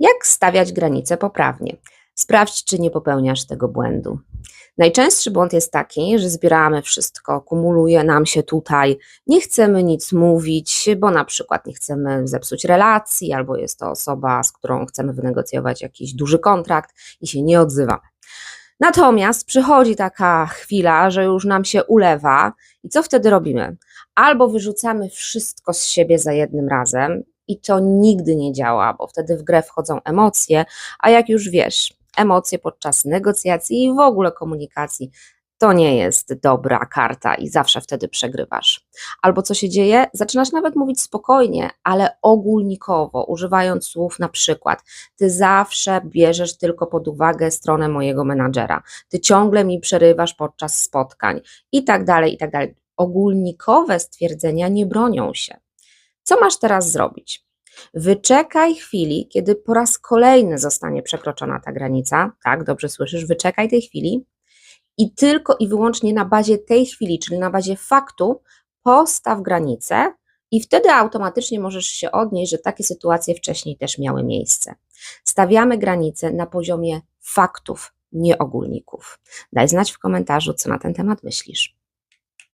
Jak stawiać granice poprawnie? Sprawdź, czy nie popełniasz tego błędu. Najczęstszy błąd jest taki, że zbieramy wszystko, kumuluje nam się tutaj, nie chcemy nic mówić, bo na przykład nie chcemy zepsuć relacji, albo jest to osoba, z którą chcemy wynegocjować jakiś duży kontrakt i się nie odzywamy. Natomiast przychodzi taka chwila, że już nam się ulewa, i co wtedy robimy? Albo wyrzucamy wszystko z siebie za jednym razem, i to nigdy nie działa, bo wtedy w grę wchodzą emocje, a jak już wiesz, emocje podczas negocjacji i w ogóle komunikacji to nie jest dobra karta i zawsze wtedy przegrywasz. Albo co się dzieje? Zaczynasz nawet mówić spokojnie, ale ogólnikowo, używając słów na przykład: Ty zawsze bierzesz tylko pod uwagę stronę mojego menadżera, ty ciągle mi przerywasz podczas spotkań i tak dalej, i tak dalej. Ogólnikowe stwierdzenia nie bronią się. Co masz teraz zrobić? Wyczekaj chwili, kiedy po raz kolejny zostanie przekroczona ta granica. Tak, dobrze słyszysz, wyczekaj tej chwili i tylko i wyłącznie na bazie tej chwili, czyli na bazie faktu, postaw granicę i wtedy automatycznie możesz się odnieść, że takie sytuacje wcześniej też miały miejsce. Stawiamy granice na poziomie faktów, nie ogólników. Daj znać w komentarzu, co na ten temat myślisz.